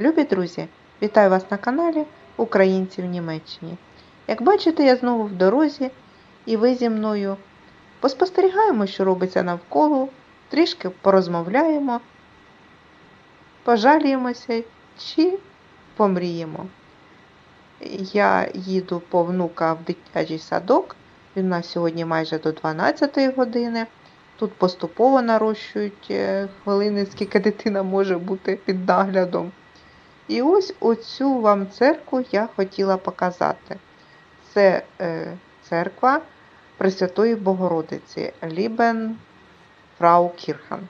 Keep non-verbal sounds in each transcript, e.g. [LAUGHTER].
Любі друзі, вітаю вас на каналі Українці в Німеччині. Як бачите, я знову в дорозі, і ви зі мною поспостерігаємо, що робиться навколо, трішки порозмовляємо, пожаліємося чи помріємо. Я їду по внука в дитячий садок. Він у нас сьогодні майже до 12 години. Тут поступово нарощують е, хвилини, скільки дитина може бути під наглядом. І ось оцю вам церкву я хотіла показати. Це е, церква Пресвятої Богородиці Лібен Фрау Кірхан.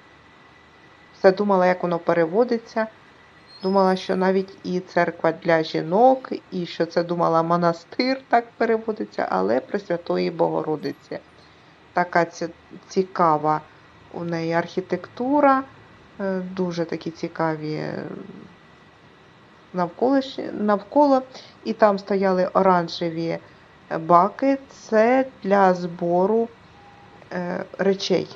Все думала, як воно переводиться. Думала, що навіть і церква для жінок, і що це думала монастир так переводиться, але Пресвятої Богородиці. Така цікава у неї архітектура, е, дуже такі цікаві навколо. І там стояли оранжеві баки. Це для збору е, речей.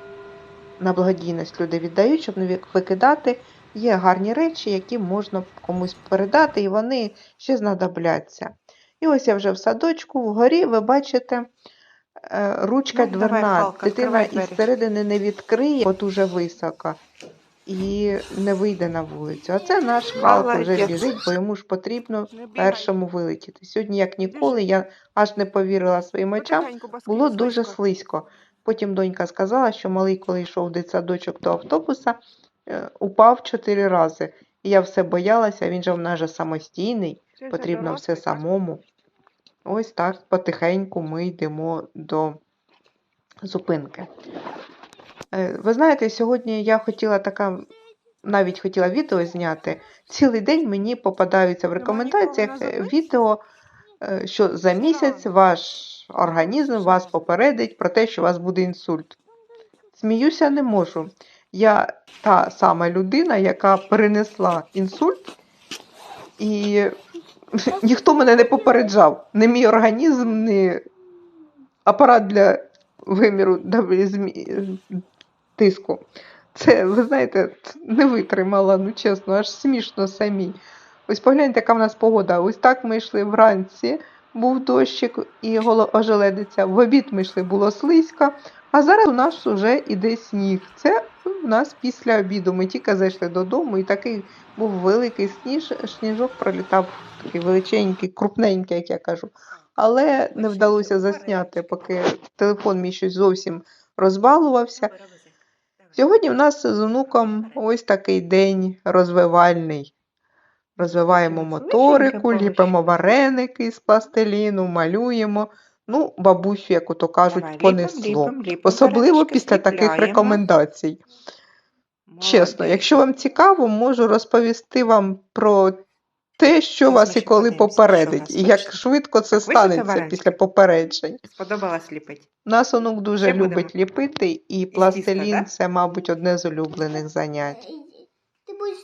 На благодійність люди віддають, щоб не викидати. Є гарні речі, які можна комусь передати, і вони ще знадобляться. І ось я вже в садочку, вгорі ви бачите е, ручка Ну, давай, дверна. Галка, Дитина із середини не відкриє, бо дуже високо, і не вийде на вулицю. А це наш Халка вже біжить, бо йому ж потрібно першому вилетіти. Сьогодні, як ніколи, я аж не повірила своїм очам. Було дуже слизько. Потім донька сказала, що малий, коли йшов дитсадочок до автобуса, е, упав чотири рази. І я все боялася, він же в нас же самостійний, потрібно все самому. Ось так потихеньку ми йдемо до зупинки. Е, Ви знаєте, сьогодні я хотіла така, навіть хотіла відео зняти. Цілий день мені попадаються в рекомендаціях е, відео, е, що за місяць ваш організм вас попередить про те, що у вас буде інсульт. Сміюся не можу. Я та сама людина, яка перенесла інсульт, і [LAUGHS] ніхто мене не попереджав. Ні мій організм, ні апарат для виміру тиску. Це, ви знаєте, не витримала, ну чесно, аж смішно самі. Ось погляньте, яка в нас погода. Ось так ми йшли вранці, був дощик і ожеледиця. В обід ми йшли, було слизько, а зараз у нас вже іде сніг. Це у нас після обіду. Ми тільки зайшли додому, і такий був великий сніж, сніжок пролітав, такий величенький, крупненький, як я кажу. Але не вдалося засняти, поки телефон мій щось зовсім розбалувався. Сьогодні в нас з онуком ось такий день розвивальний. Розвиваємо моторику, ліпимо вареники з пластиліну, малюємо. Ну, бабусю, як ото кажуть, понесло. Особливо після таких рекомендацій. Чесно, якщо вам цікаво, можу розповісти вам про те, що вас і коли попередить, і як швидко це станеться після попереджень. Сподобалось ліпить. Нас онук дуже Ще будемо. любить ліпити, і пластилін да? це, мабуть, одне з улюблених занять. Ти будеш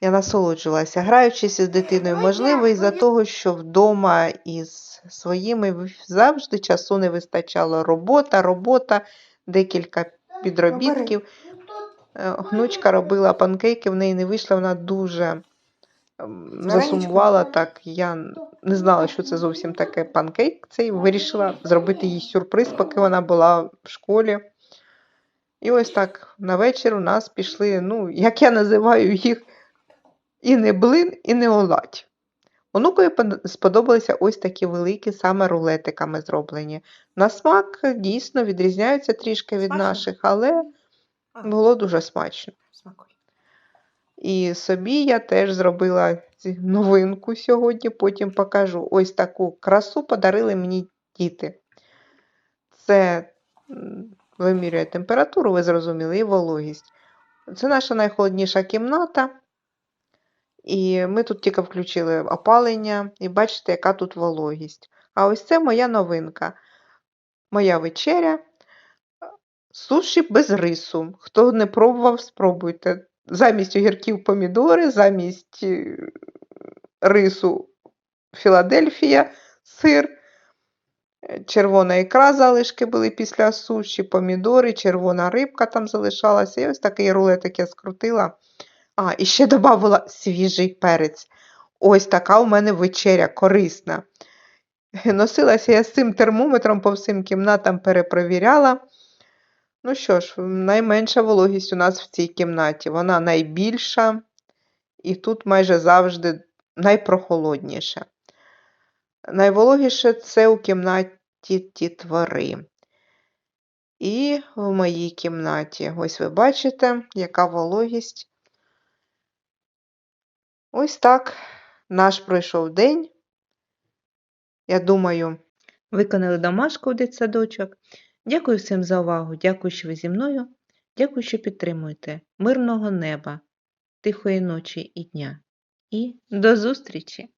Я насолоджувалася, граючись із дитиною, можливо, із-за того, що вдома із своїми завжди часу не вистачало. Робота, робота, декілька підробітків. Е, Гнучка робила панкейки, в неї не вийшло, вона дуже? Засумувала так. Я не знала, що це зовсім таке панкейк. Цей вирішила зробити їй сюрприз, поки вона була в школі. І ось так на вечір у нас пішли, ну, як я називаю їх, і не блин, і не оладь. Онукові сподобалися ось такі великі, саме рулетиками зроблені. На смак дійсно відрізняються трішки від наших, але було дуже смачно. І собі я теж зробила новинку сьогодні, потім покажу. Ось таку красу подарили мені діти. Це вимірює температуру, ви зрозуміли, і вологість. Це наша найхолодніша кімната. І ми тут тільки включили опалення, і бачите, яка тут вологість. А ось це моя новинка. Моя вечеря. Суші без рису. Хто не пробував, спробуйте. Замість огірків помідори, замість е, рису Філадельфія, сир, е, червона ікра залишки були після суші, помідори, червона рибка там залишалася. І ось такий рулетик я скрутила. А, і ще додавала свіжий перець. Ось така у мене вечеря корисна. Носилася я з цим термометром по всім кімнатам перепровіряла. Ну що ж, найменша вологість у нас в цій кімнаті. Вона найбільша, і тут майже завжди найпрохолодніше. Найвологіше це у кімнаті тітвори. І в моїй кімнаті. Ось ви бачите, яка вологість. Ось так наш пройшов день. Я думаю, виконали домашку в дитсадочок. Дякую всім за увагу. Дякую, що ви зі мною. Дякую, що підтримуєте. Мирного неба, тихої ночі і дня. І до зустрічі!